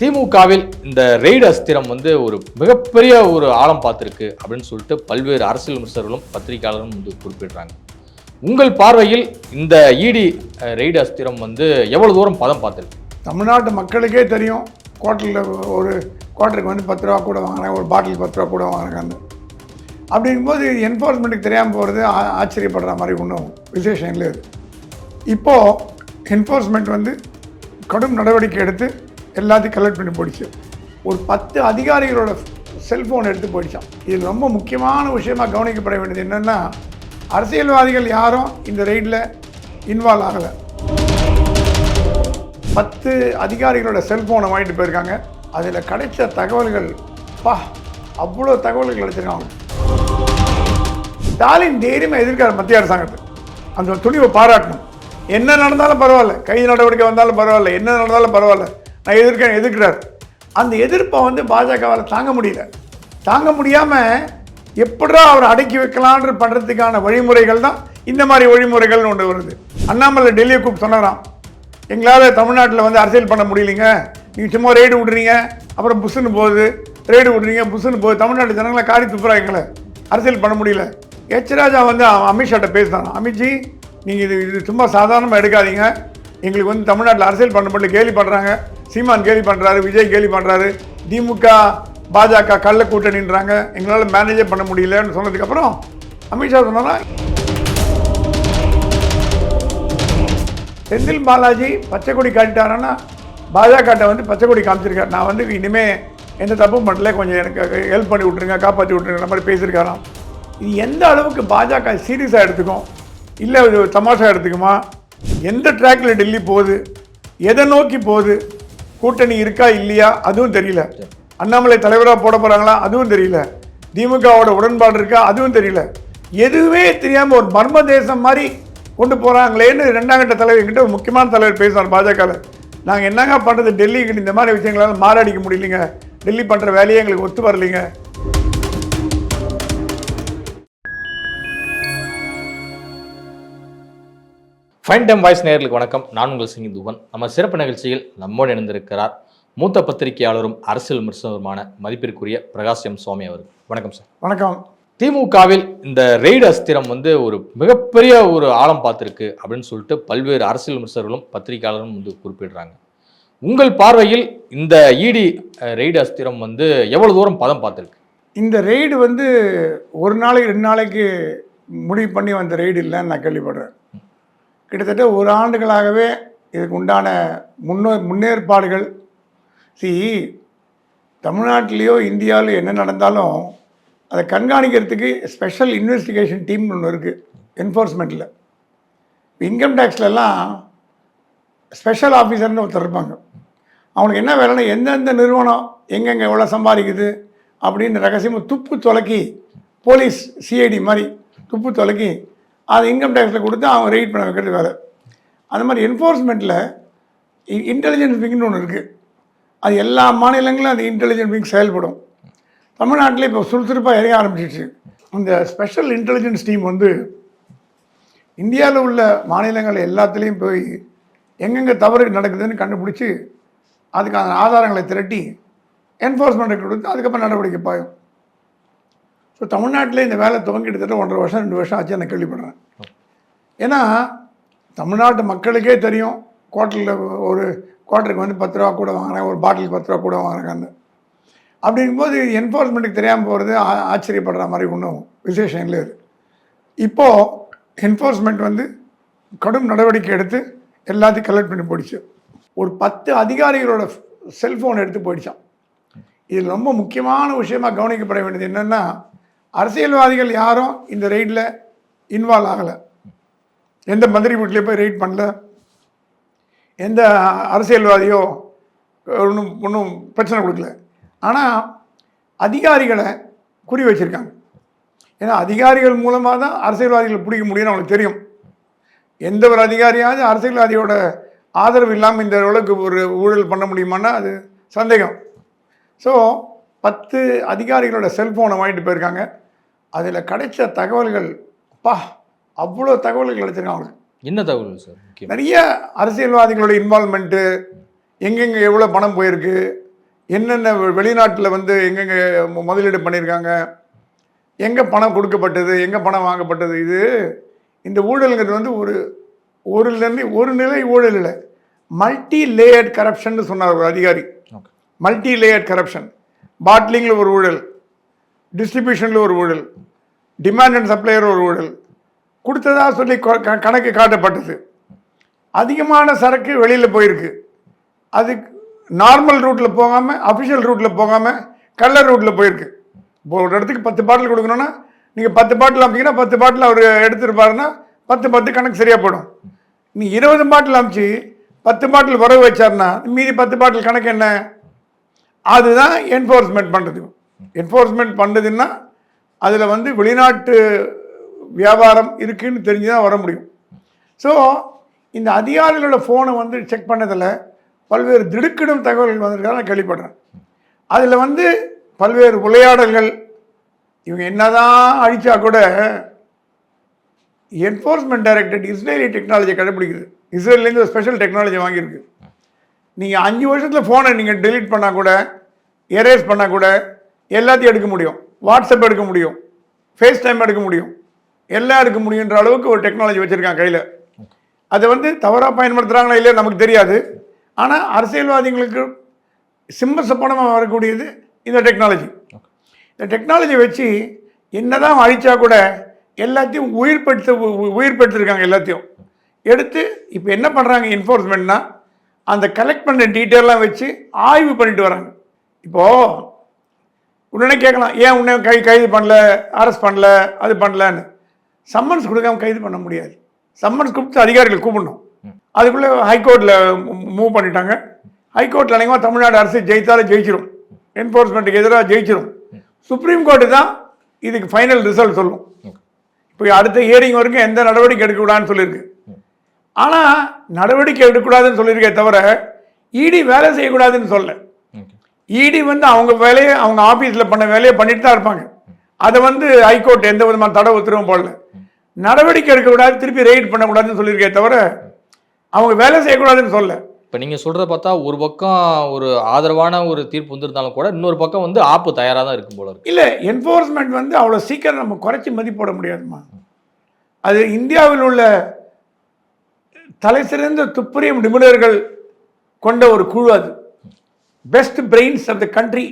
திமுகவில் இந்த ரெய்டு அஸ்திரம் வந்து ஒரு மிகப்பெரிய ஒரு ஆழம் பார்த்துருக்கு அப்படின்னு சொல்லிட்டு பல்வேறு அரசியல் விமர்சகர்களும் பத்திரிகையாளரும் வந்து குறிப்பிடுறாங்க. உங்கள் பார்வையில் இந்த இடி ரெய்டு அஸ்திரம் வந்து எவ்வளோ தூரம் பதம் பார்த்துருக்கு? தமிழ்நாட்டு மக்களுக்கே தெரியும். குவார்ட்டரில் ஒரு குவார்ட்டருக்கு வந்து பத்து ரூபா கூட வாங்குறாங்க ஒரு பாட்டில் பத்து ரூபா கூட வாங்குறாங்க அப்படிங்கும்போது என்ஃபோர்ஸ்மெண்ட்டுக்கு தெரியாமல் போகிறது ஆச்சரியப்படுற மாதிரி ஒன்றும் விசேஷம் இல்லை இப்போது என்ஃபோர்ஸ்மெண்ட் வந்து கடும் நடவடிக்கை எடுத்து எல்லாத்தையும் கலெக்ட் பண்ணி போயிடுச்சு ஒரு பத்து அதிகாரிகளோட செல்ஃபோன் எடுத்து போயிடுச்சான் இது ரொம்ப முக்கியமான விஷயமாக கவனிக்கப்பட வேண்டியது என்னென்னா அரசியல்வாதிகள் யாரும் இந்த ரெய்டில் இன்வால்வ் ஆகலை. பத்து அதிகாரிகளோட செல்ஃபோனை வாங்கிட்டு போயிருக்காங்க. அதில் கிடைச்ச தகவல்கள் பா அவ்வளோ தகவல்கள் கிடைச்சிருக்காங்க. ஸ்டாலின் தைரியமாக எதிர்க்கார் மத்திய அரசாங்கத்தை. அந்த துணிவை பாராட்டணும். என்ன நடந்தாலும் பரவாயில்ல. கைது நடவடிக்கை வந்தாலும் பரவாயில்ல. என்ன நடந்தாலும் பரவாயில்ல. நான் எதிர்க்கிறேன் எதிர்க்கிறார். அந்த எதிர்ப்பை வந்து பாஜகவால் தாங்க முடியல. தாங்க முடியாமல் எப்படா அவரை அடக்கி வைக்கலான்ற பண்ணுறதுக்கான வழிமுறைகள் தான் இந்த மாதிரி வழிமுறைகள்னு ஒன்று வருது. அண்ணாமலை டெல்லியை கூப்பிட்டு சொன்னாராம். எங்களால் தமிழ்நாட்டில் வந்து அரசியல் பண்ண முடியலைங்க. நீங்கள் சும்மா ரெய்டு விட்றீங்க அப்புறம் புஷ்ஷுன்னு போகுது. ரெய்டு விட்றீங்க புஷ்ஷுன்னு போகுது. தமிழ்நாட்டு ஜனங்களை காரி துப்புறா எங்களை. அரசியல் பண்ண முடியல. எச் ராஜா வந்து அமித்ஷாட்ட பேசினான் அமித்ஜி நீங்கள் இது இது சும்மா சாதாரணமாக எடுக்காதீங்க. எங்களுக்கு வந்து தமிழ்நாட்டில் அரசியல் பண்ண முடியல கேலி பண்ணுறாங்க சீமான் கேலி பண்ணுறாரு விஜய் கேலி பண்ணுறாரு திமுக பாஜக கள்ள கூட்டணின்றாங்க. எங்களால் மேனேஜே பண்ண முடியலன்னு சொன்னதுக்கப்புறம் அமித்ஷா சொன்னாரா? செந்தில் பாலாஜி பச்சை கொடி காட்டிட்டாருன்னா பாஜகட்ட வந்து பச்சை கொடி காமிச்சிருக்காரு. நான் வந்து இனிமேல் எந்த தப்பும் பண்ணல. கொஞ்சம் எனக்கு ஹெல்ப் பண்ணி விட்ருங்க காப்பாற்றி விட்ருங்க மாதிரி பேசியிருக்காராம். இது எந்த அளவுக்கு பாஜக சீரியஸாக எடுத்துக்கும்? இல்லை ஒரு தமாஷா எடுத்துக்குமா? எந்த ட்ராக்கில் டெல்லி போகுது? எதை நோக்கி போகுது? கூட்டணி இருக்கா இல்லையா? அதுவும் தெரியல. அண்ணாமலை தலைவராக போட போகிறாங்களா அதுவும் தெரியல. திமுகவோட உடன்பாடு இருக்கா? அதுவும் தெரியல. எதுவுமே தெரியாமல் ஒரு மர்ம தேசம் மாதிரி கொண்டு போகிறாங்களேன்னு ரெண்டாம் கட்ட தலைவர் கிட்ட ஒரு முக்கியமான தலைவர் பேசினார் பாஜகவில் நாங்கள் என்னங்க பண்ணுறது டெல்லிக்கு இந்த மாதிரி விஷயங்களால் மாறடிக்க முடியலைங்க. டெல்லி பண்ணுற வேலையே எங்களுக்கு ஒத்து வரலைங்க. ஃபைன் டைம் வாய்ஸ் நேயர்களுக்கு வணக்கம். நான் உங்கள் சிங்கி துவன் நம்ம சிறப்பு நிகழ்ச்சியில் நம்மோடு இணைந்திருக்கிறார் மூத்த பத்திரிகையாளரும் அரசியல் விமர்சகருமான மதிப்பிற்குரிய பிரகாஷ் எம். சுவாமி அவர் வணக்கம் சார். வணக்கம். திமுகவில் இந்த ரெய்டு அஸ்திரம் வந்து ஒரு மிகப்பெரிய ஒரு ஆழம் பார்த்திருக்கு அப்படின்னு சொல்லிட்டு பல்வேறு அரசியல் விமர்சகர்களும் பத்திரிகையாளரும் வந்து குறிப்பிடுறாங்க. உங்கள் பார்வையில் இந்த இடி ரெய்டு அஸ்திரம் வந்து எவ்வளவு தூரம் பதம் பார்த்திருக்கு? இந்த ரெய்டு வந்து ஒரு நாளைக்கு ரெண்டு நாளைக்கு முடிவு பண்ணி வந்த ரெய்டு இல்லைன்னு நான் கேள்விப்படுறேன். கிட்டத்தட்ட ஒரு ஆண்டுகளாகவே இதுக்கு உண்டான முன்னோ முன்னேற்பாடுகள். சி தமிழ்நாட்டிலேயோ இந்தியாவிலோ என்ன நடந்தாலும் அதை கண்காணிக்கிறதுக்கு ஸ்பெஷல் இன்வெஸ்டிகேஷன் டீம்னு ஒன்று இருக்குது என்ஃபோர்ஸ்மெண்ட்டில் இன்கம் டேக்ஸ்லலாம் ஸ்பெஷல் ஆஃபீஸர்னு ஒருத்தர் இருப்பாங்க. அவனுக்கு என்ன வேலைன்னா எந்தெந்த நிறுவனம் எங்கெங்கே எவ்வளோ சம்பாதிக்குது அப்படின்னு ரகசியமாக துப்பு துலக்கி போலீஸ் சிஐடி மாதிரி துப்பு துலக்கி அது இன்கம் டேக்ஸில் கொடுத்து அவன் ரெய்ட் பண்ண வைக்கிறது வேலை. அந்த மாதிரி என்ஃபோர்ஸ்மெண்ட்டில் இன்டெலிஜென்ஸ் விங்னு ஒன்று இருக்குது அது எல்லா மாநிலங்களும் அந்த இன்டெலிஜென்ஸ் விங் செயல்படும். தமிழ்நாட்டில் இப்போ சுறுசுறுப்பாக இறங்க ஆரம்பிச்சிடுச்சு இந்த ஸ்பெஷல் இன்டெலிஜென்ஸ் டீம் வந்து இந்தியாவில் உள்ள மாநிலங்கள் எல்லாத்துலேயும் போய் எங்கெங்கே தவறு நடக்குதுன்னு கண்டுபிடிச்சி அதுக்கான ஆதாரங்களை திரட்டி என்ஃபோர்ஸ்மெண்ட்டுக்கு கொடுத்து அதுக்கப்புறம் நடவடிக்கை பாயும். ஸோ தமிழ்நாட்டில் இந்த வேலை துவங்கி கிட்டத்தட்ட ஒன்றரை வருஷம் ரெண்டு வருஷம் ஆச்சு நான் கேள்விப்படுறேன். ஏன்னா தமிழ்நாட்டு மக்களுக்கே தெரியும் குவார்ட்டரில் ஒரு குவார்ட்டருக்கு வந்து பத்து ரூபா கூட வாங்குறாங்க ஒரு பாட்டில் பத்து ரூபா கூட வாங்குறாங்கன்னு அப்படிங்கும்போது என்ஃபோர்ஸ்மெண்ட்டுக்கு தெரியாமல் போகிறது ஆச்சரியப்படுற மாதிரி ஒன்றும் விசேஷம் இல்லை இது இப்போது என்ஃபோர்ஸ்மெண்ட் வந்து கடும் நடவடிக்கை எடுத்து எல்லாத்தையும் கலெக்ட் பண்ணி போயிடுச்சு. ஒரு பத்து அதிகாரிகளோட செல்ஃபோன் எடுத்து போயிடுச்சான் இதில் ரொம்ப முக்கியமான விஷயமா கவனிக்கப்பட வேண்டியது என்னென்னா அரசியல்வாதிகள் யாரும் இந்த ரெய்டில் இன்வால்வ் ஆகலை. எந்த மந்திரி வீட்லேயும் போய் ரெய்ட் பண்ணல. எந்த அரசியல்வாதியோ ஒன்றும் ஒன்றும் பிரச்சனை கொடுக்கல. ஆனால் அதிகாரிகளை குறி வச்சுருக்காங்க. ஏன்னா அதிகாரிகள் மூலமாக தான் அரசியல்வாதிகளை பிடிக்க முடியும்னு அவங்களுக்கு தெரியும். எந்த ஒரு அதிகாரியாவது அரசியல்வாதியோட ஆதரவு இல்லாமல் இந்த அளவுக்கு ஒரு ஊழல் பண்ண முடியுமான்னா அது சந்தேகம். ஸோ பத்து அதிகாரிகளோட செல்ஃபோனை வாங்கிட்டு போயிருக்காங்க. அதில் கிடைச்ச தகவல்கள் பா அவ்வளோ தகவல்கள் கிடைச்சிருக்காங்க என்ன தகவல் சார்? நிறைய அரசியல்வாதிகளோட இன்வால்மெண்ட்டு எங்கெங்கே எவ்வளோ பணம் போயிருக்கு என்னென்ன வெளிநாட்டில் வந்து எங்கெங்கே முதலீடு பண்ணியிருக்காங்க எங்கே பணம் கொடுக்கப்பட்டது எங்கே பணம் வாங்கப்பட்டது இது இந்த ஊழலுங்கிறது வந்து ஒரு ஒருலேருந்து ஒரு நிலை ஊழல் இல்லை. மல்டி லேயர்ட் கரப்ஷன் சொன்னார் ஒரு அதிகாரி. மல்டி லேயர்ட் கரப்ஷன் பாட்லிங்கில் ஒரு ஊழல் டிஸ்ட்ரிபியூஷனில் ஒரு ஊழல். டிமாண்ட் அண்ட் சப்ளையர் ஒரு ஊழல். கொடுத்ததா சொல்லி க- கணக்கு காட்டப்பட்டது. அதிகமான சரக்கு வெளியில் போயிருக்கு. அது நார்மல் ரூட்டில் போகாமல் அஃபிஷியல் ரூட்டில் போகாமல் கலர் ரூட்டில் போயிருக்கு. இப்போ ஒரு இடத்துக்கு பத்து பாட்டில் கொடுக்கணுன்னா நீங்கள் பத்து பாட்டில் அமைச்சிங்கன்னா பத்து பாட்டில் அவர் எடுத்துருப்பாருன்னா பத்து பத்து கணக்கு சரியாக போடும். நீ இருபது பாட்டில் அமைச்சு பத்து பாட்டில் உறவு வச்சாருன்னா மீதி பத்து பாட்டில் கணக்கு என்ன? அதுதான் என்ஃபோர்ஸ்மெண்ட் பண்ணுறது என்ஃபோர்ஸ்மெண்ட் பண்ணுறதுன்னா அதில் வந்து வெளிநாட்டு வியாபாரம் இருக்குதுன்னு தெரிஞ்சு தான் வர முடியும். ஸோ இந்த அதிகாரிகளோட ஃபோனை வந்து செக் பண்ணதில் பல்வேறு திடுக்கிடும் தகவல்கள் வந்திருக்காங்க நான் கேள்விப்படுறேன் அதில் வந்து பல்வேறு உரையாடல்கள் இவங்க என்னதான் அழிச்சா கூட என்ஃபோர்ஸ்மெண்ட் டைரக்டரேட் இஸ்ரேலி டெக்னாலஜி கண்டுபிடிக்குது இஸ்ரேல்லேருந்து ஒரு ஸ்பெஷல் டெக்னாலஜி வாங்கியிருக்கு. நீங்கள் அஞ்சு வருஷத்தில் ஃபோனை நீங்கள் டெலீட் பண்ணால் கூட எரேஸ் பண்ணால் கூட எல்லாத்தையும் எடுக்க முடியும். வாட்ஸ்அப் எடுக்க முடியும் ஃபேஸ் டைம் எடுக்க முடியும். எல்லாம் எடுக்க முடியுன்ற அளவுக்கு ஒரு டெக்னாலஜி வச்சுருக்காங்க கையில். அதை வந்து தவறாக பயன்படுத்துகிறாங்களா இல்லையா நமக்கு தெரியாது. ஆனால் அரசியல்வாதிகளுக்கு சிம்ம சப்பனமாக வரக்கூடியது இந்த டெக்னாலஜி இந்த டெக்னாலஜி வச்சு என்னதான் அழித்தா கூட எல்லாத்தையும் உயிர்படுத்த உ- உயிர்படுத்திருக்காங்க எல்லாத்தையும். எடுத்து இப்போ என்ன பண்ணுறாங்க என்ஃபோர்ஸ்மெண்ட்னா அந்த கலெக்ட் பண்ண டீட்டெயிலாம் வச்சு ஆய்வு பண்ணிட்டு வராங்க. இப்போது உடனே கேட்கலாம் ஏன் உடனே கை கைது பண்ணல? அரெஸ்ட் பண்ணல? அது பண்ணலன்னு. சம்மன்ஸ் கொடுக்காம கைது பண்ண முடியாது. சம்மன்ஸ் கூப்பிட்டு அதிகாரிகள் கூப்பிடணும். அதுக்குள்ளே ஹைகோர்ட்டில் மூவ் பண்ணிட்டாங்க. ஹைகோர்ட்டில் அநேகமாக தமிழ்நாடு அரசு ஜெயித்தாலும் ஜெயிச்சிரும். என்ஃபோர்ஸ்மெண்ட்டுக்கு எதிராக ஜெயிச்சிரும். சுப்ரீம் கோர்ட்டு தான் இதுக்கு ஃபைனல் ரிசல்ட் சொல்லும். இப்போ அடுத்த ஹியரிங் வரைக்கும் எந்த நடவடிக்கை எடுக்கக்கூடாதுன்னு சொல்லியிருக்கு. ஆனால் நடவடிக்கை எடுக்கக்கூடாதுன்னு சொல்லியிருக்கே தவிர இடி வேலை செய்யக்கூடாதுன்னு சொல்ல இடி வந்து அவங்க வேலையை அவங்க ஆஃபீஸில் பண்ண வேலையை பண்ணிட்டு தான் இருப்பாங்க. அதை வந்து ஹைகோர்ட் எந்த விதமான தடை உத்தரவும் போடல. நடவடிக்கை எடுக்கக்கூடாது திருப்பி ரெய்ட் பண்ணக்கூடாதுன்னு சொல்லியிருக்கே தவிர அவங்க வேலை செய்யக்கூடாதுன்னு சொல்ல இப்போ நீங்கள் சொல்கிறத பார்த்தா ஒரு பக்கம் ஒரு ஆதரவான ஒரு தீர்ப்பு வந்திருந்தாலும் கூட இன்னொரு பக்கம் வந்து ஆப்பு தயாராக தான் இருக்கும் போல இருக்கு. இல்லை என்ஃபோர்ஸ்மெண்ட் வந்து அவ்வளோ சீக்கிரம் நம்ம குறைச்சி மதிப்பிட முடியாதுமா அது இந்தியாவில் உள்ள தலை சிறந்த துப்புரியும் நிபுணர்கள் கொண்ட ஒரு குழு அது. Best brains of the country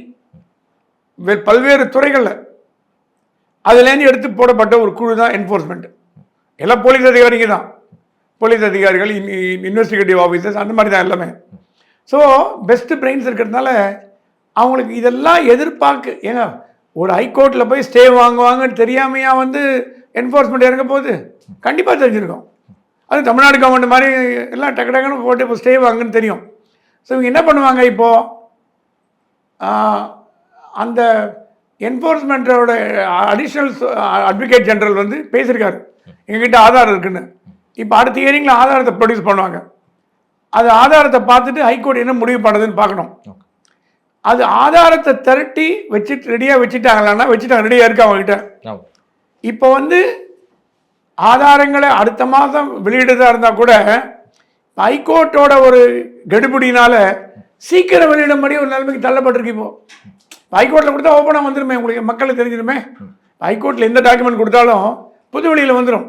பல்வேறு துறைகளில். அதுலேருந்து எடுத்து போடப்பட்ட ஒரு குழு தான் என்ஃபோர்ஸ்மெண்ட் எல்லாம் போலீஸ் அதிகாரிங்க தான். போலீஸ் அதிகாரிகள் இன்வெஸ்டிகேட்டிவ் ஆஃபீஸர்ஸ் அந்த மாதிரி தான் எல்லாமே. ஸோ பெஸ்ட் பிரெயின்ஸ் இருக்கிறதுனால அவங்களுக்கு இதெல்லாம் எதிர்பார்க்கு. ஏங்க ஒரு ஹைகோர்ட்டில் போய் ஸ்டே வாங்குவாங்கன்னு தெரியாமையா வந்து என்ஃபோர்ஸ்மெண்ட் இறங்க போகுது கண்டிப்பாக தெரிஞ்சிருக்கோம். அது தமிழ்நாடு கவர்மெண்ட் மாதிரி எல்லாம் டக்கு டக்குன்னு போட்டு இப்போ ஸ்டே வாங்குன்னு தெரியும். ஸோ இவங்க என்ன பண்ணுவாங்க இப்போது அந்த என்ஃபோர்ஸ்மெண்ட்டோட அடிஷ்னல் அட்வொகேட் ஜெனரல் வந்து பேசியிருக்காரு. எங்ககிட்ட ஆதாரம் இருக்குன்னு. இப்போ அடுத்த ஹியரிங்கில் ஆதாரத்தை ப்ரொடியூஸ் பண்ணுவாங்க. அது ஆதாரத்தை பார்த்துட்டு ஹைகோர்ட் என்ன முடிவு பண்ணுறதுன்னு பார்க்கணும். அது ஆதாரத்தை திரட்டி வச்சுட்டு ரெடியாக வச்சுட்டாங்களான்னா வச்சுட்டாங்க. ரெடியாக இருக்கு அவங்ககிட்ட? இப்போ வந்து ஆதாரங்களை அடுத்த மாதம் வெளியிடுறதா இருந்தால் கூட ஹைகோர்ட்டோட ஒரு கெடுபிடினால சீக்கிரம் வெளியிடும்படி ஒரு நிலைமைக்கு தள்ளப்பட்டிருக்கு இப்போ. ஹைகோர்ட்டில் கொடுத்தா ஓப்பனாக வந்துருமே உங்களுக்கு மக்களுக்கு தெரிஞ்சிருமே. ஹைகோர்ட்டில் எந்த டாக்குமெண்ட் கொடுத்தாலும் புது வெளியில் வந்துடும்.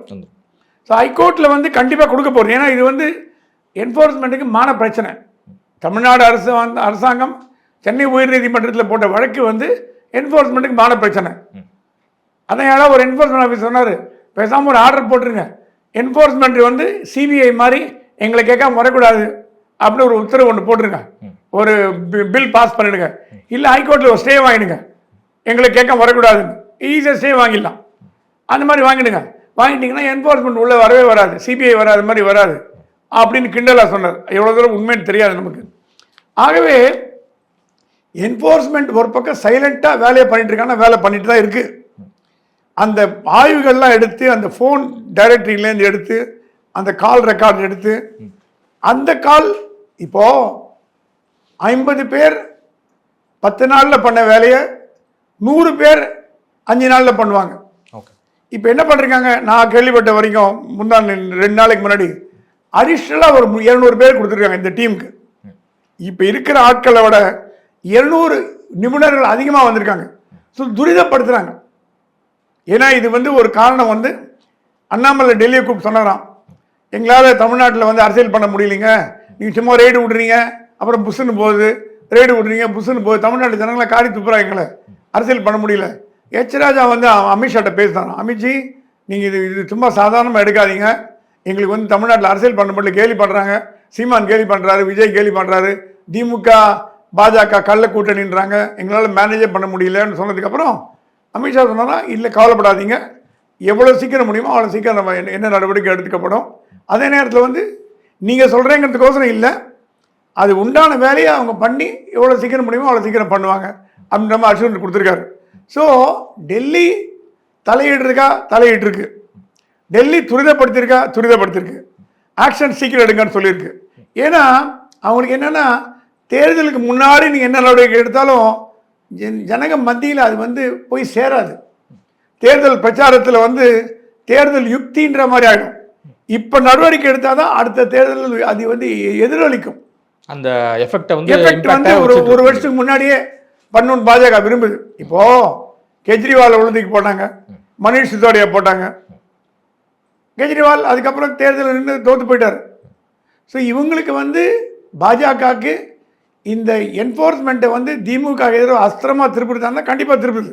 ஸோ ஹைகோர்ட்டில் வந்து கண்டிப்பாக கொடுக்க போகிறோம் ஏன்னா இது வந்து என்ஃபோர்ஸ்மெண்ட்டுக்கு மான பிரச்சனை. தமிழ்நாடு அரசு வந்து அரசாங்கம் சென்னை உயர்நீதிமன்றத்தில் போட்ட வழக்கு வந்து என்ஃபோர்ஸ்மெண்ட்டுக்கு மான பிரச்சனை. அதான் யாராவது ஒரு என்ஃபோர்ஸ்மெண்ட் ஆஃபீஸ் சொன்னார். பேசாமல் ஒரு ஆர்டர் போட்டுருங்க. என்ஃபோர்ஸ்மெண்ட் வந்து சிபிஐ மாதிரி எங்களை கேட்காம வரக்கூடாது. அப்படின்னு ஒரு உத்தரவு ஒன்று போட்டுருங்க ஒரு பில் பாஸ் பண்ணிடுங்க. இல்லை ஹைகோர்ட்டில் ஒரு ஸ்டே வாங்கிடுங்க. எங்களை கேட்க வரக்கூடாதுன்னு ஈஸியாக ஸ்டே வாங்கிடலாம். அந்த மாதிரி வாங்கிடுங்க. வாங்கிட்டீங்கன்னா என்ஃபோர்ஸ்மெண்ட் உள்ளே வரவே வராது. சிபிஐ வராது மாதிரி வராது. அப்படின்னு கிண்டலாக சொன்னார். எவ்வளோ தூரம் உண்மைன்னு தெரியாது நமக்கு. ஆகவே என்ஃபோர்ஸ்மெண்ட் ஒரு பக்கம் சைலண்ட்டாக வேலையை பண்ணிட்டு இருக்காங்கன்னா வேலை பண்ணிட்டு தான் இருக்குது அந்த ஆய்வுகள்லாம் எடுத்து அந்த ஃபோன் டைரக்டரிலேருந்து எடுத்து அந்த கால் ரெக்கார்ட் எடுத்து அந்த கால் இப்போது ஐம்பது பேர் பத்து நாளில் பண்ண வேலையை நூறு பேர் அஞ்சு நாளில் பண்ணுவாங்க. ஓகே. இப்போ என்ன பண்ணிருக்காங்க நான் கேள்விப்பட்ட வரைக்கும் முந்தாள் ரெண்டு நாளைக்கு முன்னாடி அடிஷ்னலாக ஒரு இரநூறு பேர் கொடுத்துருக்காங்க இந்த டீமுக்கு. இப்போ இருக்கிற ஆட்களை விட இருநூறு நிபுணர்கள் அதிகமாக வந்திருக்காங்க. ஸோ துரிதப்படுத்துகிறாங்க ஏன்னா இது வந்து ஒரு காரணம் வந்து அண்ணாமலை டெல்லியை கூப்பிட்டு சொன்னாராம். எங்களால் தமிழ்நாட்டில் வந்து அரசியல் பண்ண முடியலைங்க. நீங்கள் சும்மா ரெய்டு விட்றீங்க. அப்புறம் புஷ்ஷுன்னு போகுது ரெய்டு விடுறீங்க புஷ்ஷுன்னு போகுது தமிழ்நாட்டு ஜனங்களை காரி துப்புறாங்க எங்களை அரசியல் பண்ண முடியல. எச் ராஜா வந்து அவன் அமித்ஷாட்ட பேசினாராம். அமித்ஜி நீங்கள் இது இது சும்மா சாதாரணமாக எடுக்காதீங்க. எங்களுக்கு வந்து தமிழ்நாட்டில் அரசியல் பண்ண முடியல கேலி பண்ணுறாங்க சீமான் கேலி பண்ணுறாரு விஜய் கேலி பண்ணுறாரு திமுக பாஜக கள்ள கூட்டணின்றாங்க. எங்களால் மேனேஜே பண்ண முடியலன்னு சொன்னதுக்கப்புறம் அமித்ஷா சொன்னாரா இல்லை கவலைப்படாதீங்க. எவ்வளோ சீக்கிரம் முடியுமோ அவ்வளோ சீக்கிரம் நம்ம என்ன- என்ன நடவடிக்கை எடுத்துக்கப்படும் அதே நேரத்தில் வந்து நீங்கள் சொல்கிறேங்கிறதுக்கோசரம் இல்லை. அது உண்டான வேலையை அவங்க பண்ணி எவ்வளோ சீக்கிரம் முடியுமோ அவ்வளோ சீக்கிரம் பண்ணுவாங்க அப்படின்ற மாதிரி அஷூரன்ஸ் கொடுத்துருக்காரு. ஸோ டெல்லி தலையிடுறதுக்கா தலையிட்டுருக்கு. டெல்லி துரிதப்படுத்தியிருக்கா? துரிதப்படுத்தியிருக்கு. ஆக்ஷன் சீக்கிரம் எடுங்கன்னு சொல்லியிருக்கு. ஏன்னா அவங்களுக்கு என்னென்னா தேர்தலுக்கு முன்னாடி நீங்கள் என்ன நடவடிக்கை எடுத்தாலும் ஜன- ஜனங்க மத்தியில் அது வந்து போய் சேராது. தேர்தல் பிரச்சாரத்தில் வந்து தேர்தல் யுக்தின்ற மாதிரி ஆகிடும் இப்போ நடவடிக்கை எடுத்தால் தான் அடுத்த தேர்தல் அது வந்து எதிரொலிக்கும். அந்த எஃபெக்டை வந்து எஃபெக்ட் வந்து ஒரு ஒரு வருஷத்துக்கு முன்னாடியே பண்ணணும்னு பாஜக விரும்புது. இப்போ கெஜ்ரிவால் உழுதிக்கு போட்டாங்க மணிஷ் சிசோடியா போட்டாங்க. கெஜ்ரிவால் அதுக்கப்புறம் தேர்தலில் நின்று தோத்து போயிட்டார். ஸோ இவங்களுக்கு வந்து பாஜகவுக்கு இந்த என்ஃபோர்ஸ்மெண்ட்டை வந்து திமுக எதிராக அஸ்திரமாக திருப்பிடுதாங்கன்னா கண்டிப்பாக திருப்புது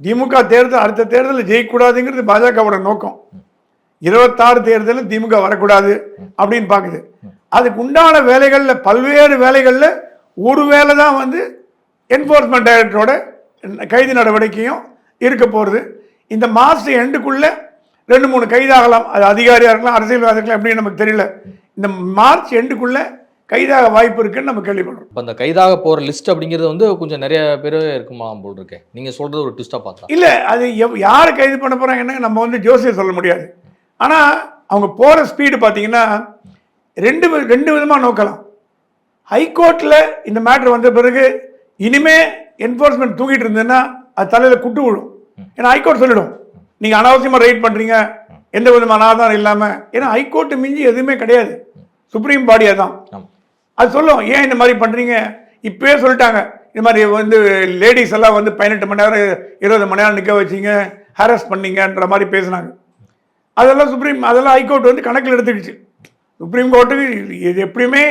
திமுக தேர்தல் அடுத்த தேர்தலில் ஜெயிக்கக்கூடாதுங்கிறது பாஜகவோட நோக்கம். இருபத்தாறு தேர்தலில் திமுக வரக்கூடாது அப்படின்னு பார்க்குது. அதுக்கு உண்டான வேலைகளில் பல்வேறு வேலைகளில் ஒரு வேலை தான் வந்து என்ஃபோர்ஸ்மெண்ட் டைரக்டரோட கைது நடவடிக்கையும் இருக்க போகிறது இந்த மாதம் எண்டுக்குள்ளே ரெண்டு மூணு கைதாகலாம். அது அதிகாரியாக இருக்கலாம் அரசியல்வாதி இருக்கலாம் எப்படின்னு நமக்கு தெரியல. இந்த மார்ச் எண்டுக்குள்ளே கைதாக வாய்ப்பு இருக்குன்னு நம்ம கேள்விப்படுறோம். இப்போ அந்த கைதாக போகிற லிஸ்ட் அப்படிங்கிறது வந்து கொஞ்சம் நிறைய பேர் இருக்குமா போல் இருக்கேன் நீங்கள் சொல்கிறது ஒரு ட்விஸ்ட்டாக பார்த்தா. இல்லை அது எவ் யார் கைது பண்ண போகிறாங்கன்னு நம்ம வந்து ஜோசியம் சொல்ல முடியாது. ஆனால் அவங்க போகிற ஸ்பீடு பார்த்தீங்கன்னா ரெண்டு ரெண்டு விதமாக நோக்கலாம். ஹைகோர்ட்டில் இந்த மேட்ரு வந்த பிறகு இனிமே என்ஃபோர்ஸ்மெண்ட் தூங்கிட்டு இருந்ததுன்னா அது தலையில் குட்டு விழும். ஏன்னா ஹைகோர்ட் சொல்லிடும். நீங்கள் அனாவசியமாக ரைட் பண்ணுறீங்க எந்த விதமான ஆதாரம் இல்லாமல் ஏன்னா ஹைகோர்ட்டு மிஞ்சி எதுவுமே கிடையாது. சுப்ரீம் பாடியாக தான் அது சொல்லும் ஏன் இந்த மாதிரி பண்ணுறீங்க இப்பயே சொல்லிட்டாங்க. இந்த மாதிரி வந்து லேடிஸ் எல்லாம் வந்து பதினெட்டு மணி நேரம் இருபது மணி நேரம் நிற்க வச்சிங்க ஹாரஸ் பண்ணீங்கன்ற மாதிரி பேசுனாங்க. அதெல்லாம் சுப்ரீம் அதெல்லாம் ஹைகோர்ட் வந்து கணக்கில் எடுத்துக்கிச்சு. சுப்ரீம் கோர்ட்டுக்கு இது எப்படியுமே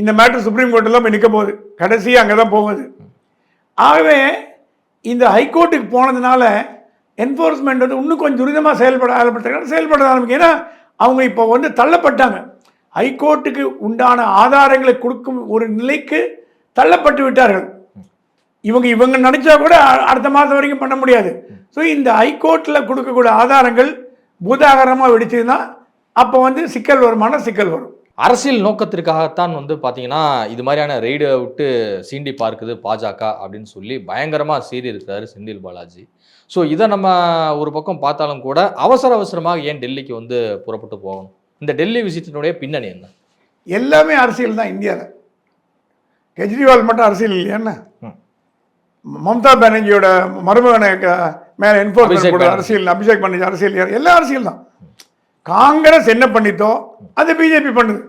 இந்த மேட்ரு சுப்ரீம் கோர்ட்டில் போய் நிற்க போகுது கடைசி அங்கே தான் போகுது. ஆகவே இந்த ஹைகோர்ட்டுக்கு போனதுனால என்ஃபோர்ஸ்மெண்ட் வந்து இன்னும் கொஞ்சம் துரிதமாக செயல்பட ஆரம்பிச்சிருக்காங்க. செயல்பட ஆரம்பிக்கும் ஏன்னா அவங்க இப்போ வந்து தள்ளப்பட்டாங்க. ஹைகோர்ட்டுக்கு உண்டான ஆதாரங்களை கொடுக்கும் ஒரு நிலைக்கு தள்ளப்பட்டு விட்டார்கள். இவங்க இவங்க நினைச்சா கூட அடுத்த மாதம் வரைக்கும் பண்ண முடியாது. ஸோ இந்த ஹைகோர்ட்டில் கொடுக்கக்கூடிய ஆதாரங்கள் பூதாகரமாக வெடிச்சதுன்னா அப்போ வந்து சிக்கல் வருமான சிக்கல் வரும். அரசியல் நோக்கத்திற்காகத்தான் வந்து பார்த்தீங்கன்னா இது மாதிரியான ரெய்டை விட்டு சீண்டி பார்க்குது பாஜக அப்படின்னு சொல்லி பயங்கரமாக சீறி இருக்கிறாரு செந்தில் பாலாஜி. ஸோ இதை நம்ம ஒரு பக்கம் பார்த்தாலும் கூட அவசர அவசரமாக ஏன் டெல்லிக்கு வந்து புறப்பட்டு போகணும்? இந்த டெல்லி விசிட்டினுடைய பின்னணி என்ன? எல்லாமே அரசியல் தான் இந்தியாவில் கெஜ்ரிவால் மட்டும் அரசியல் இல்லையா என்ன? ம். மம்தா பானர்ஜியோட மருமகனை மேல என்ஃபோர்ஸ்மெண்ட். அரசியல் அபிஷேக் பண்ணி அரசியல்? எல்லா அரசியல் தான். காங்கிரஸ் என்ன பண்ணித்தோ அது பிஜேபி பண்ணுது.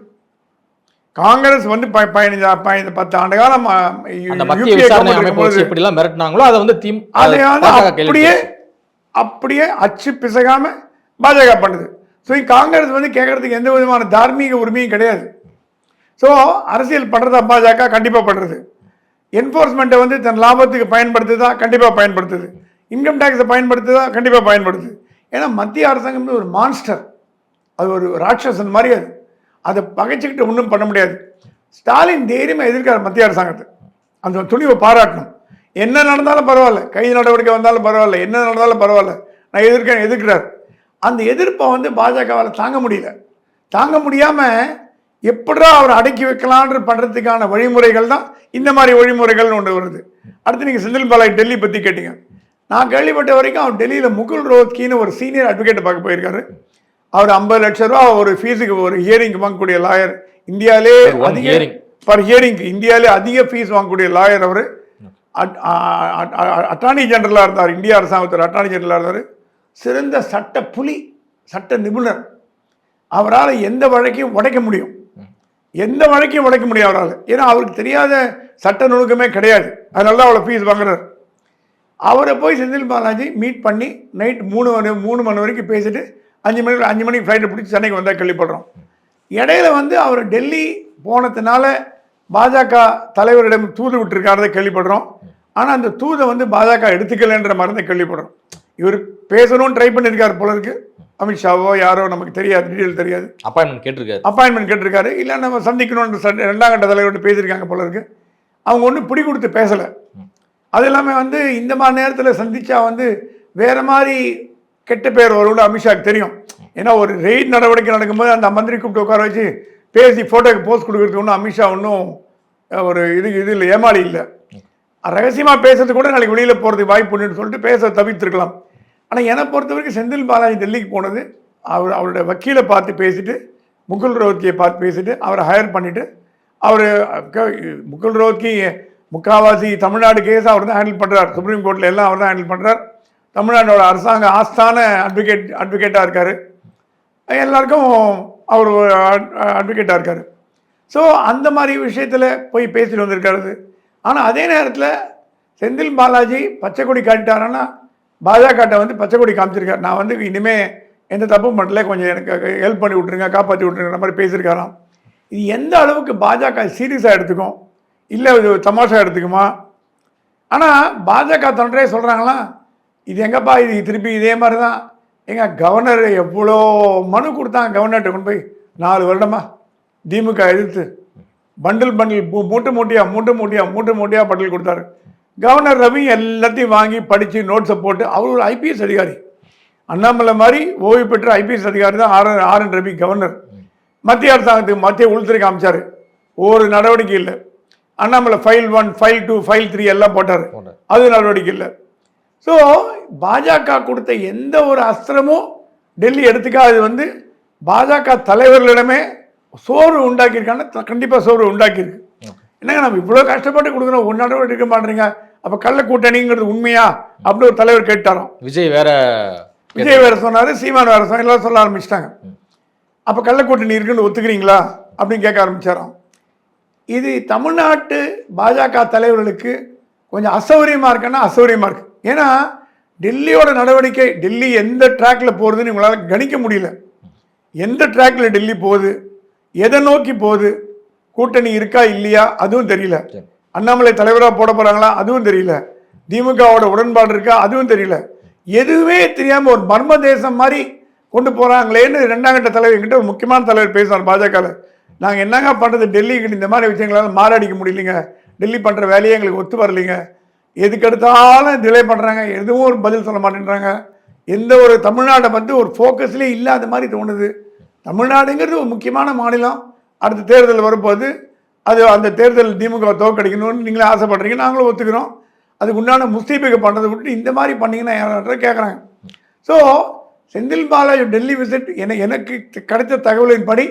காங்கிரஸ் வந்து பதினஞ்சு பத்து ஆண்டு காலம் எப்படிலாம் மிரட்டினாங்களோ அதை வந்து தீம் அதை வந்து அப்படியே. அப்படியே அச்சு பிசகாம பாஜக பண்ணுது. ஸோ காங்கிரஸ் வந்து கேட்கறதுக்கு எந்த விதமான தார்மீக உரிமையும் கிடையாது. ஸோ அரசியல் பண்ணுறதா பாஜக கண்டிப்பாக பண்ணுறது என்ஃபோர்ஸ்மெண்ட்டை வந்து தன் லாபத்துக்கு பயன்படுத்துதா கண்டிப்பாக பயன்படுத்துது. இன்கம் டேக்ஸை பயன்படுத்துதா கண்டிப்பாக பயன்படுத்துது. ஏன்னா மத்திய அரசாங்கம் ஒரு மான்ஸ்டர் அது ஒரு ராட்சசன் மாதிரி அது. அதை பகைச்சிக்கிட்டு ஒன்றும் பண்ண முடியாது. ஸ்டாலின் தைரியமாக எதிர்க்கார் மத்திய அரசாங்கத்தை. அந்த துணிவை பாராட்டணும். என்ன நடந்தாலும் பரவாயில்ல. கைது நடவடிக்கை வந்தாலும் பரவாயில்ல. என்ன நடந்தாலும் பரவாயில்ல. நான் எதிர்க்கேன் எதிர்க்கிறார். அந்த எதிர்ப்பை வந்து பாஜகவால் தாங்க முடியல. தாங்க முடியாமல் எப்படா அவர் அடக்கி வைக்கலான்ற பண்ணுறதுக்கான வழிமுறைகள் தான் இந்த மாதிரி வழிமுறைகள்னு ஒன்று வருது. அடுத்து நீங்கள் செந்தில் பாலாஜி டெல்லி பற்றி கேட்டீங்க. நான் கேள்விப்பட்ட வரைக்கும் அவர் டெல்லியில் முகுல் ரோத்கின்னு ஒரு சீனியர் அட்வொகேட்டை பார்க்க போயிருக்காரு. அவர் ஐம்பது லட்ச ரூபா ஒரு ஃபீஸுக்கு ஒரு ஹியரிங் வாங்கக்கூடிய லாயர் இந்தியாவிலே அதிக. பர் ஹியரிங் இந்தியாவிலே அதிக ஃபீஸ் வாங்கக்கூடிய லாயர் அவர். அட்டார்னி ஜெனரலாக இருந்தார். இந்திய அரசாங்கத்தோட அட்டார்னி ஜெனரலாக இருந்தார். சிறந்த சட்ட புலி சட்ட நிபுணர். அவரால் எந்த வழக்கையும் உடைக்க முடியும். எந்த வழக்கையும் உடைக்க முடியாது அவரால். ஏன்னா அவருக்கு தெரியாத சட்ட நுணுக்கமே கிடையாது. அதனால தான் அவ்வளோ ஃபீஸ் வாங்குறாரு. அவரை போய் செந்தில் பாலாஜி மீட் பண்ணி நைட் மூணு மணி மூணு மணி வரைக்கும் பேசிட்டு அஞ்சு மணி அஞ்சு மணிக்கு ஃப்ளைட்டை பிடிச்சி சென்னைக்கு வந்தால் கேள்விப்படுறோம். இடையில வந்து அவர் டெல்லி போனதுனால பாஜக தலைவரிடம் தூது விட்டுருக்காரதை கேள்விப்படுறோம். ஆனால் அந்த தூதை வந்து பாஜக எடுத்துக்கலைன்ற மாதிரி தான் கேள்விப்படுறோம். இவர் பேசணும்னு ட்ரை பண்ணியிருக்காரு போல இருக்கு. அமித்ஷாவோ யாரோ நமக்கு தெரியாது டீட்டெயில் தெரியாது. அப்பாயின்மெண்ட் கேட்டிருக்காரு. அப்பாயின்மெண்ட் கேட்டிருக்காரு. இல்லை நம்ம சந்திக்கணும்னு ரெண்டாம் கட்ட தலைவர்கிட்ட பேசியிருக்காங்க போல இருக்கு. அவங்க ஒன்றும் பிடி கொடுத்து பேசலை. அது இல்லாமல் வந்து இந்த மாதிரி நேரத்தில் சந்திச்சா வந்து வேற மாதிரி கெட்ட பேர் வரும்னு அமித்ஷாக்கு தெரியும். ஏன்னா ஒரு ரெய்ட் நடவடிக்கை நடக்கும்போது அந்த மந்திரி கூப்பிட்டு உட்கார வச்சு பேசி ஃபோட்டோக்கு போஸ்ட் கொடுக்கறதுக்கு ஒன்றும் அமித்ஷா ஒன்றும் ஒரு இது இது இல்லை ஏமாளி இல்லை. ரகசியமாக பேசுறது கூட நாளைக்கு வெளியில் போகிறதுக்கு வாய்ப்பு சொல்லிட்டு பேச தவிர்த்திருக்கலாம். ஆனால் என்னை பொறுத்த வரைக்கும் செந்தில் பாலாஜி டெல்லிக்கு போனது அவர் அவருடைய வக்கீலை பார்த்து பேசிட்டு முகுல் ரோத்கியை பார்த்து பேசிட்டு அவரை ஹையர் பண்ணிவிட்டு அவர் முகுல் ரோத்கி முக்காவாசி தமிழ்நாடு கேஸ் அவர் தான் ஹேண்டில் பண்ணுறார் சுப்ரீம் கோர்ட்டில் எல்லாம் அவர் தான் ஹேண்டில் பண்ணுறார் தமிழ்நாடோட அரசாங்க ஆஸ்தான அட்வொகேட் அட்வொகேட்டாக இருக்கார். எல்லாருக்கும் அவர் அட்வொகேட்டாக இருக்கார். ஸோ அந்த மாதிரி விஷயத்தில் போய் பேசிட்டு வந்திருக்கிறது. ஆனால் அதே நேரத்தில் செந்தில் பாலாஜி பச்சை கொடி காட்டிட்டாருன்னா பாஜகட்ட வந்து பச்சை கொடி காமிச்சிருக்காரு. நான் வந்து இனிமேல் எந்த தப்பும் பண்ணல. கொஞ்சம் எனக்கு ஹெல்ப் பண்ணி விட்ருங்க காப்பாற்றி விட்ருங்கிற மாதிரி பேசியிருக்காராம். இது எந்த அளவுக்கு பாஜக சீரியஸாக எடுத்துக்கும்? இல்லை இது தமாஷா எடுத்துக்குமா? ஆனால் பாஜக தொண்டரே சொல்கிறாங்களாம் இது எங்கப்பா இது திருப்பி இதே மாதிரி தான் எங்க கவர்னர் எவ்வளோ மனு கொடுத்தாங்க கவர்னர்கிட்ட கொண்டு போய்? நாலு வருடமா. திமுக எதிர்த்து. பண்டில் பண்டில் மூட்டை மூட்டையா மூட்டை மூட்டையா மூட்டை மூட்டையா பண்டில் கொடுத்தாரு. கவர்னர் ரவி எல்லாத்தையும் வாங்கி படித்து நோட்ஸை போட்டு அவர் ஒரு ஐபிஎஸ் அதிகாரி. அண்ணாமலை மாதிரி ஓய்வு பெற்ற ஐபிஎஸ் அதிகாரி தான் R R N Ravi governor மத்திய அரசாங்கத்துக்கு மத்திய உள்துறை காமிச்சாரு. ஒரு நடவடிக்கை இல்லை. Annamalai file one file two file three எல்லாம் போட்டாரு. அது நடவடிக்கை இல்லை. ஸோ பாஜக கொடுத்த எந்த ஒரு அஸ்திரமும் டெல்லி எடுத்துக்காது. வந்து பாஜக தலைவர்களிடமே சோறு உண்டாக்கியிருக்காங்க. கண்டிப்பாக சோறு உண்டாக்கியிருக்கு. என்னங்க நம்ம இவ்வளோ கஷ்டப்பட்டு கொடுக்குறோம் ஒரு நடவடிக்கை எடுக்க மாட்டேறீங்க அப்போ கள்ள கூட்டணிங்கிறது உண்மையா? அப்படி ஒரு தலைவர் கேட்டாராம். விஜய் வேற விஜய் வேற சொன்னாரு சீமான் வேற சொன்னார் எல்லாம் சொல்ல ஆரம்பிச்சிட்டாங்க. அப்போ கள்ள கூட்டணி இருக்குன்னு ஒத்துக்கிறீங்களா? அப்படின்னு கேட்க ஆரம்பிச்சாராம். இது தமிழ்நாட்டு பாஜக தலைவர்களுக்கு கொஞ்சம் அசௌகரியமாக இருக்குன்னா அசௌகரியமாக இருக்கு. ஏன்னா டெல்லியோட நடவடிக்கை டெல்லி எந்த ட்ராக்ல போகிறதுன்னு உங்களால் கணிக்க முடியல. எந்த ட்ராக்ல டெல்லி போகுது? எதை நோக்கி போகுது? கூட்டணி இருக்கா இல்லையா? அதுவும் தெரியல. அண்ணாமலை தலைவராக போட போறாங்களா? அதுவும் தெரியல. திமுகவோட உடன்பாடு இருக்கா? அதுவும் தெரியல. எதுவுமே தெரியாம ஒரு மர்ம தேசம் மாதிரி கொண்டு போறாங்களேன்னு ரெண்டாம் கட்ட தலைவர் என்கிட்ட ஒரு முக்கியமான தலைவர் பேசுவார் பாஜகவில் நாங்கள் என்னங்க பண்ணுறது டெல்லிக்கு இந்த மாதிரி விஷயங்களால மாரடிக்க முடியலைங்க. டெல்லி பண்ணுற வேலையே எங்களுக்கு ஒத்து வரலைங்க. எதுக்கு எடுத்தாலும் டிலே பண்ணுறாங்க எதுவும் ஒரு பதில் சொல்ல மாட்டேன்றாங்க. எந்த ஒரு தமிழ்நாட்டை வந்து ஒரு ஃபோக்கஸ்லேயே இல்லாத மாதிரி தோணுது. தமிழ்நாடுங்கிறது ஒரு முக்கியமான மாநிலம். அடுத்த தேர்தல் வரும்போது அது அந்த தேர்தல் திமுக தோக்கடிக்கணும்னு நீங்களே ஆசைப்படுறீங்க. நாங்களும் ஒத்துக்கிறோம். அதுக்கு உண்டான முஸ்தீபுக்கு பண்ணுறதை விட்டு இந்த மாதிரி பண்ணிங்கன்னா யாராவது கேட்குறாங்க ஸோ செந்தில் பாலாஜி டெல்லி விசிட் என எனக்கு கிடைத்த தகவலின்படி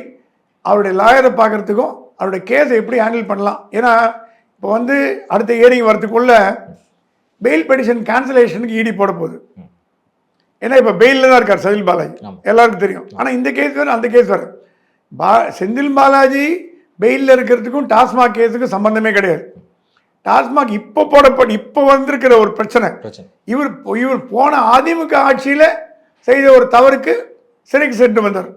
அவருடைய லாயரை பார்க்கறதுக்கும் அவருடைய கேஸை எப்படி ஹேண்டில் பண்ணலாம்? ஏன்னா இப்போ வந்து அடுத்த இயரிங் வரதுக்குள்ள பெயில் பெடிஷன் கேன்சலேஷனுக்கு இடி போட போகுது. ஏன்னா இப்போ பெயிலில் தான் இருக்கார் செந்தில் பாலாஜி. எல்லாருக்கும் தெரியும். ஆனால் இந்த கேஸ் வேறு அந்த கேஸ் வேறு பா செந்தில் பாலாஜி பெயிலில் இருக்கிறதுக்கும் டாஸ்மாக் கேஸுக்கும் சம்பந்தமே கிடையாது. டாஸ்மாக் இப்போ போடப்பட இப்போ வந்திருக்கிற ஒரு பிரச்சனை. பிரச்சனை. இவர் இவர் போன அதிமுக ஆட்சியில் செய்த ஒரு தவறுக்கு சிறைக்கு சென்று வந்தார்.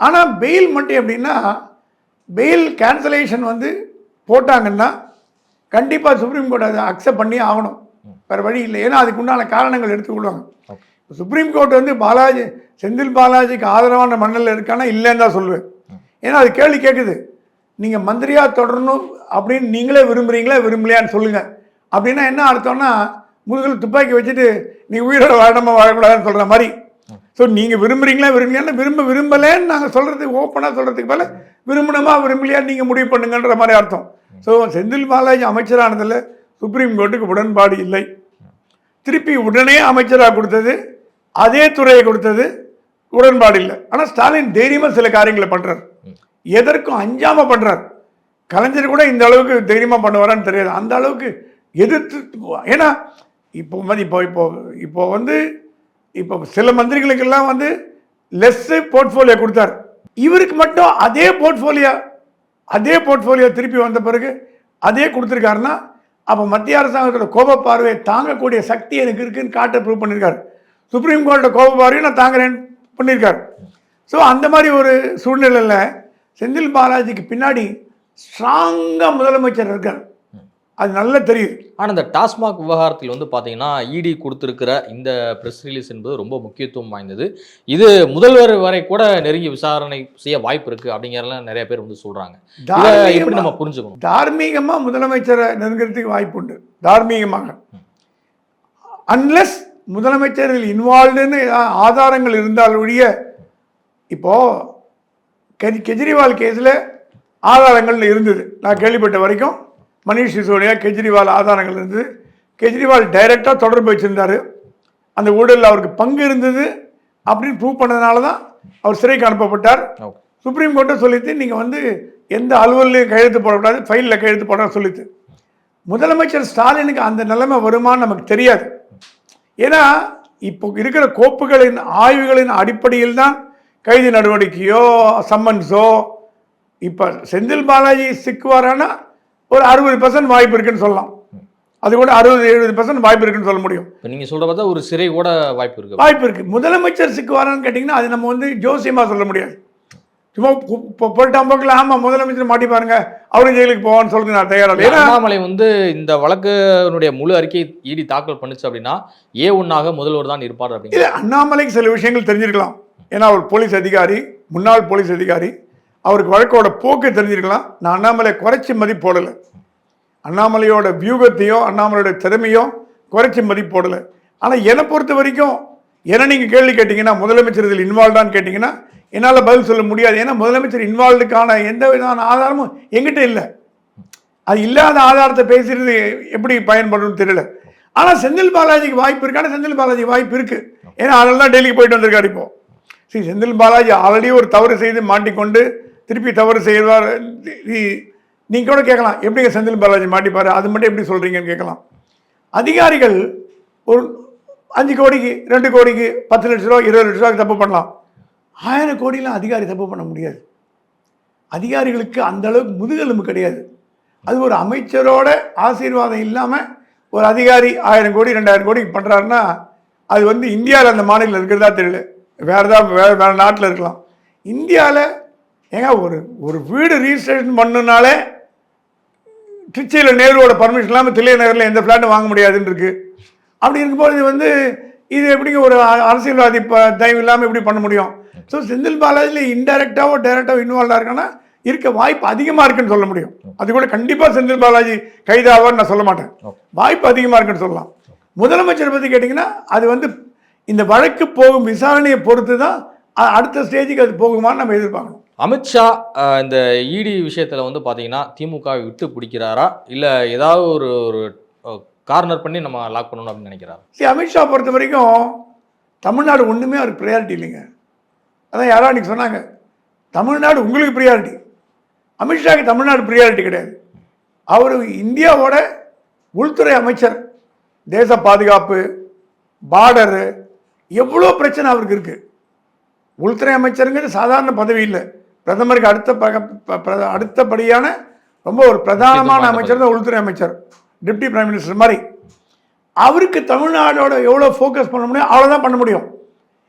ஆனால் பெயில் மட்டும் எப்படின்னா பெயில் கேன்சலேஷன் வந்து போட்டாங்கன்னா கண்டிப்பாக சுப்ரீம் கோர்ட் அதை அக்செப்ட் பண்ணி ஆகணும். வேறு வழி இல்லை. ஏன்னா அதுக்கு உண்டான காரணங்கள் எடுத்துக்கொள்வாங்க. சுப்ரீம் கோர்ட் வந்து பாலாஜி செந்தில் பாலாஜிக்கு ஆதரவான மண்ணில் இருக்கானா? இல்லைன்னு தான் சொல்லுவேன். ஏன்னா அது கேள்வி கேட்குது. நீங்கள் மந்திரியா தொடரணும் அப்படின்னு நீங்களே விரும்புறீங்களா? விரும்பலையான்னு சொல்லுங்கள் அப்படின்னா என்ன அர்த்தம்னா முதுகில் துப்பாக்கி வச்சுட்டு நீ உயிரோட வாழணுமா? வாழக்கூடாதுன்னு சொல்கிற மாதிரி. ஸோ நீங்கள் விரும்புகிறீங்களா விரும்பலையான்னு விரும்ப விரும்பலைன்னு நாங்கள் சொல்கிறதுக்கு ஓப்பனாக சொல்கிறதுக்கு மேலே விரும்பணுமா விரும்பலையா நீங்கள் முடிவு பண்ணுங்கன்ற மாதிரி அர்த்தம். ஸோ செந்தில் பாலாஜி அமைச்சரானதில் சுப்ரீம் கோர்ட்டுக்கு உடன்பாடு இல்லை. திருப்பி உடனே அமைச்சராக கொடுத்தது அதே துறையை கொடுத்தது உடன்பாடு இல்லை. ஆனால் ஸ்டாலின் தைரியமாக சில காரியங்களை பண்ணுறார் எதற்கும் அஞ்சாமல் பண்ணுறார் கலைஞர் கூட இந்த அளவுக்கு தைரியமாக பண்ணுவாரான்னு தெரியாது. அந்த அளவுக்கு எதிர்த்து ஏன்னா இப்போ இப்போ இப்போ இப்போ வந்து இப்போ சில மந்திரிகளுக்கெல்லாம் வந்து லெஸ்ஸு போர்ட்ஃபோலியோ கொடுத்தார். இவருக்கு மட்டும் அதே போர்ட்ஃபோலியோ அதே போர்ட்ஃபோலியோ திருப்பி வந்த பிறகு அதே கொடுத்துருக்காருன்னா அப்போ மத்திய அரசாங்கத்தோட கோப பார்வையை தாங்கக்கூடிய சக்தி எனக்கு இருக்குன்னு காட்ட ப்ரூவ் பண்ணியிருக்காரு சுப்ரீம் கோர்ட்டோட கோப பார்வையை நான் தாங்குறேன் பண்ணியிருக்காரு ஸோ அந்த மாதிரி ஒரு சூழ்நிலையில் செந்தில் பாலாஜிக்கு பின்னாடி ஸ்ட்ராங்காக முதலமைச்சர் இருக்கார். அது நல்லா தெரியுது. ஆனால் இந்த டாஸ்மாக் விவகாரத்தில் வந்து பார்த்தீங்கன்னா இடி கொடுத்துருக்கிற இந்த ப்ரெஸ் ரிலீஸ் என்பது ரொம்ப முக்கியத்துவம் வாய்ந்தது. இது முதல்வர் வரை கூட நெருங்கி விசாரணை செய்ய வாய்ப்பு இருக்கு அப்படிங்கிறதெல்லாம் நிறைய பேர் வந்து சொல்றாங்க. இதை எப்படி நம்ம புரிஞ்சுக்கணும்? தார்மீகமாக முதலமைச்சரை நெருங்கிறதுக்கு வாய்ப்பு உண்டு. தார்மீகமாக. அன்லெஸ் முதலமைச்சர் இதில் இன்வால்வ்டுன்னு ஆதாரங்கள் இருந்தால் ஒழிய இப்போ கெஜ் கெஜ்ரிவால் கேஸில் ஆதாரங்கள் இருந்தது. நான் கேள்விப்பட்ட வரைக்கும் மணீஷ் சிசோடியா கெஜ்ரிவால் ஆதாரங்கள் இருந்தது கெஜ்ரிவால் டைரெக்டாக தொடர்பு வச்சிருந்தாரு. அந்த ஊழலில் அவருக்கு பங்கு இருந்தது அப்படின்னு ப்ரூவ் பண்ணதுனால தான் அவர் சிறைக்கு அனுப்பப்பட்டார். சுப்ரீம் கோர்ட்டை சொல்லித்து நீங்கள் வந்து எந்த அலுவலையும் கையெழுத்து போடக்கூடாது ஃபைலில் கையெழுத்து போட சொல்லித்து முதலமைச்சர் ஸ்டாலினுக்கு அந்த நிலைமை வருமான்னு நமக்கு தெரியாது. ஏன்னா இப்போ இருக்கிற கோப்புகளின் ஆய்வுகளின் அடிப்படையில் தான் கைது நடவடிக்கையோ சம்மன்ஸோ இப்போ செந்தில் பாலாஜி சிக்குவாரானா ஒரு அறுபது பர்சன்ட் வாய்ப்பு இருக்குன்னு சொல்லலாம். அது கூட அறுபது எழுபது பர்சன்ட் வாய்ப்பு இருக்குன்னு சொல்ல முடியும். இப்போ நீங்க சொல்ற பார்த்தா ஒரு சிறை கூட வாய்ப்பு இருக்கு. வாய்ப்பு இருக்கு. முதலமைச்சர் சிக்குவாரான்னு கேட்டிங்கன்னா அது நம்ம வந்து ஜோசியமா சொல்ல முடியாது. சும்மா பு- பு- போட்டாம் போக்கில் ஆமாம் முதலமைச்சர் மாட்டி பாருங்க அவரும் ஜெயிலுக்கு போவான்னு சொல்றது நான் ஏன்னா அண்ணாமலை வந்து இந்த வழக்கினுடைய முழு அறிக்கை இடி தாக்கல் பண்ணுச்சு அப்படின்னா ஏ ஒன்னாக முதல்வர் தான் இருப்பார் இல்லை அண்ணாமலைக்கு சில விஷயங்கள் தெரிஞ்சிருக்கலாம். ஏன்னா அவர் போலீஸ் அதிகாரி முன்னாள் போலீஸ் அதிகாரி அவருக்கு வழக்கோட போக்கு தெரிஞ்சிருக்கலாம் நான் அண்ணாமலை குறைச்சி மதிப்போடலை அண்ணாமலையோட வியூகத்தையோ அண்ணாமலையோட திறமையோ குறைச்சி மதிப்பு போடலை. ஆனால் என்னை பொறுத்த வரைக்கும் என்ன நீங்கள் கேள்வி கேட்டிங்கன்னா முதலமைச்சர் இதில் இன்வால்வ்டான்னு கேட்டிங்கன்னா என்னால் பதில் சொல்ல முடியாது. ஏன்னா முதலமைச்சர் இன்வால்வ்டுக்கான எந்த விதமான ஆதாரமும் எங்கிட்ட இல்லை. அது இல்லாத ஆதாரத்தை பேசுறது எப்படி பயன்படணும்னு தெரியல. ஆனால் செந்தில் பாலாஜிக்கு வாய்ப்பு இருக்கான ஆனால் செந்தில் பாலாஜி வாய்ப்பு இருக்குது ஏன்னா அதெல்லாம் டெல்லிக்கு போயிட்டு வந்திருக்காரு இப்போ. சரி செந்தில் பாலாஜி ஆல்ரெடி ஒரு தவறு செய்து மாட்டிக்கொண்டு திருப்பி தவறு செய்வார். நீங்கள் கூட கேட்கலாம். எப்படிங்க செந்தில் பாலாஜி மாட்டிப்பார்? அது மட்டும் எப்படி சொல்கிறீங்கன்னு கேட்கலாம். அதிகாரிகள் ஒரு அஞ்சு கோடிக்கு ரெண்டு கோடிக்கு பத்து லட்ச ரூபா இருபது லட்ச ரூபாய்க்கு தப்பு பண்ணலாம். ஆயிரம் கோடியெலாம் அதிகாரி தப்பு பண்ண முடியாது. அதிகாரிகளுக்கு அந்த அளவுக்கு முதுகெலும்பு கிடையாது. அது ஒரு அமைச்சரோட ஆசீர்வாதம் இல்லாமல் ஒரு அதிகாரி ஆயிரம் கோடி ரெண்டாயிரம் கோடிக்கு பண்ணுறாருன்னா அது வந்து இந்தியாவில் அந்த மாநிலம் இருக்கிறதா தெரியல. வேறு ஏதாவது வேறு வேறு நாட்டில் இருக்கலாம். இந்தியாவில் ஏங்க ஒரு ஒரு வீடு ரிஜிஸ்ட்ரேஷன் பண்ணுனாலே திருச்சியில் நேருவோட பர்மிஷன் இல்லாமல் தில்லை நகரில் எந்த ஃப்ளாட்டும் வாங்க முடியாதுன்னு இருக்குது அப்படி இருக்கும்போது இது வந்து இது எப்படிங்க ஒரு அரசியல்வாதி இப்போ தயவு இல்லாமல் எப்படி பண்ண முடியும்? ஸோ செந்தில் பாலாஜியில் இன்டெரக்டாவோ டைரக்டாவோ இன்வால்வாக இருக்கான்னா இருக்க வாய்ப்பு அதிகமாக இருக்குன்னு சொல்ல முடியும். அது கூட கண்டிப்பாக செந்தில் பாலாஜி கைதாவான்னு நான் சொல்ல மாட்டேன். வாய்ப்பு அதிகமாக இருக்குன்னு சொல்லலாம். முதலமைச்சர் பற்றி கேட்டிங்கன்னா அது வந்து இந்த வழக்கு போகும் விசாரணையை பொறுத்து தான் அடுத்த ஸ்டேஜுக்கு அது போகுமான்னு நம்ம எதிர்பார்க்கணும். அமித்ஷா இந்த இடி விஷயத்தில் வந்து பார்த்தீங்கன்னா திமுகவை விட்டு பிடிக்கிறாரா? இல்லை ஏதாவது ஒரு ஒரு கார்னர் பண்ணி நம்ம லாக் பண்ணணும் அப்படின்னு நினைக்கிறாரு? சரி அமித்ஷா பொறுத்த வரைக்கும் தமிழ்நாடு ஒன்றுமே அவருக்கு ப்ரையாரிட்டி இல்லைங்க. அதான் யாரோ அன்றைக்கி சொன்னாங்க தமிழ்நாடு உங்களுக்கு ப்ரியாரிட்டி அமித்ஷாவுக்கு தமிழ்நாடு ப்ரியாரிட்டி கிடையாது. அவர் இந்தியாவோட உள்துறை அமைச்சர் தேச பாதுகாப்பு பார்டரு எவ்வளோ பிரச்சனை அவருக்கு இருக்குது உள்துறை அமைச்சருங்கிறது சாதாரண பதவி இல்லை. பிரதமருக்கு அடுத்த அடுத்தபடியான ரொம்ப ஒரு பிரதானமான அமைச்சர் தான் உள்துறை அமைச்சர் டிப்டி பிரைம் மினிஸ்டர் மாதிரி. அவருக்கு தமிழ்நாடோட எவ்வளோ ஃபோக்கஸ் பண்ண முடியும் அவ்வளோதான் பண்ண முடியும்.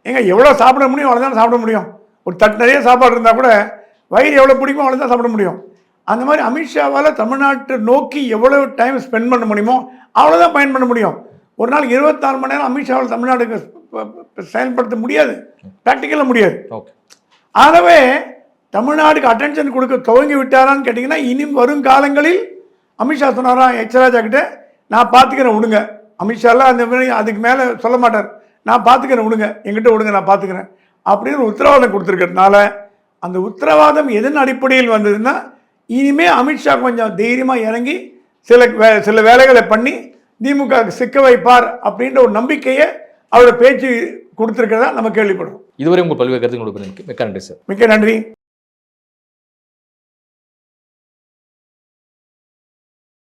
ஏங்க எவ்வளோ சாப்பிட முடியும் அவ்வளோதான் சாப்பிட முடியும். ஒரு தட்டு நிறைய சாப்பாடு இருந்தால் கூட வயிறு எவ்வளோ பிடிக்குமோ அவ்வளோதான் சாப்பிட முடியும். அந்த மாதிரி அமித்ஷாவால் தமிழ்நாட்டை நோக்கி எவ்வளோ டைம் ஸ்பெண்ட் பண்ண முடியுமோ அவ்வளோதான் பயன் பண்ண முடியும். ஒரு நாள் இருபத்தாறு மணி நேரம் அமித்ஷாவால் தமிழ்நாடுக்கு செயல்படுத்த முடியாது. ப்ராக்டிக்கலாக முடியாது. ஓகே ஆகவே தமிழ்நாடுக்கு அட்டென்ஷன் கொடுக்க துவங்கி விட்டாரான்னு கேட்டிங்கன்னா இனி வரும் காலங்களில் அமித்ஷா சொன்னாரா எச்ராஜா கிட்ட நான் பார்த்துக்கிறேன் விடுங்க அமித்ஷாலாம் அந்த மாதிரி அதுக்கு மேலே சொல்ல மாட்டார். நான் பார்த்துக்கிறேன் விடுங்க எங்கிட்ட விடுங்க நான் பார்த்துக்கிறேன் அப்படின்னு ஒரு உத்தரவாதம் கொடுத்துருக்கறதுனால அந்த உத்தரவாதம் எதன் அடிப்படையில் வந்ததுன்னா இனிமே அமித்ஷா கொஞ்சம் தைரியமாக இறங்கி சில வே சில வேலைகளை பண்ணி திமுக க்கு சிக்க வைப்பார் அப்படின்ற ஒரு நம்பிக்கையை அவரோட பேச்சு கொடுத்துருக்கிறதா நம்ம கேள்விப்படுறோம். இதுவரை உங்கள் பல்வேறு கருத்து கொடுப்பதற்கு மிக்க நன்றி சார். மிக்க நன்றி.